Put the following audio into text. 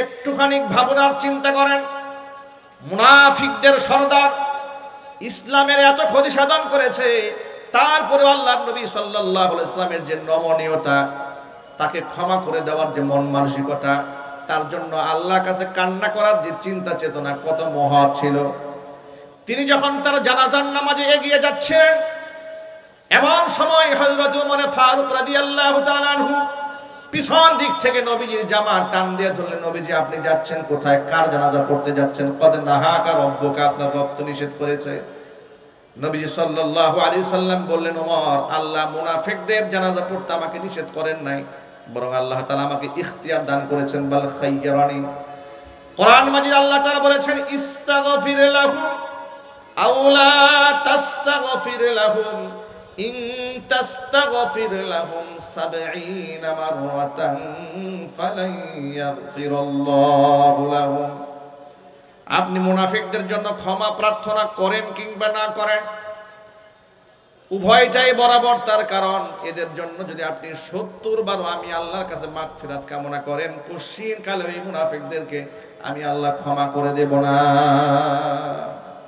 একটুখানি ভাবনার চিন্তা করেন। মুনাফিকদের সর্দার ইসলামের এত ক্ষতি সাধন করেছে তারপরে আল্লাহ নবী সাল্লাহ ইসলামের যে নমনীয়তা, তাকে ক্ষমা করে দেওয়ার যে মন মানসিকতা, তার জন্য আল্লাহর কাছে কান্না করার যে চিন্তা চেতনা কত মহৎ ছিল। তিনি যখন তার জানাজার নামাজে এগিয়ে যাচ্ছেন, এমন সময় উমরে ফারুক রাদিয়াল্লাহু তাআলা আনহু পিছন দিক থেকে নবীজির জামা টান দিয়ে ধরলেন, নবীজি, আপনি যাচ্ছেন কোথায়? কার জানাজা পড়তে যাচ্ছেন? কদ নাহাকা রব্বুকা? আপনার রক্ত নিষেধ করেছে। নবীজি সাল্লাল্লাহু আলাইহি সাল্লাম বললেন, ওমর, আল্লাহ মুনাফিকদের জানাজা পড়তে আমাকে নিষেধ করেন নাই, বরং আল্লাহ তাআলা আমাকে ইখতিয়ার দান করেছেন, বাল খাইয়ারানি কোরআন মাজিদ আল্লাহ তাআলা বলেছেন, ইস্তাগফির লাহুম আও লা তাস্তাগফির লাহুম। ইন তাস্তাগফির লাহুম 70 মাররাতান ফালান ইয়াগফিরাল্লাহু লাহুম। আপনি মুনাফিকদের জন্য ক্ষমা প্রার্থনা করেন কিংবা না করেন, উভয়টাই বরাবর তার কারণ। এদের জন্য যদি আপনি সত্তর বারো আমি আল্লাহর কাছে মাগ ফিরাত কামনা করেন কশিন কালে এই মুনাফিকদেরকে আমি আল্লাহ ক্ষমা করে দেব না।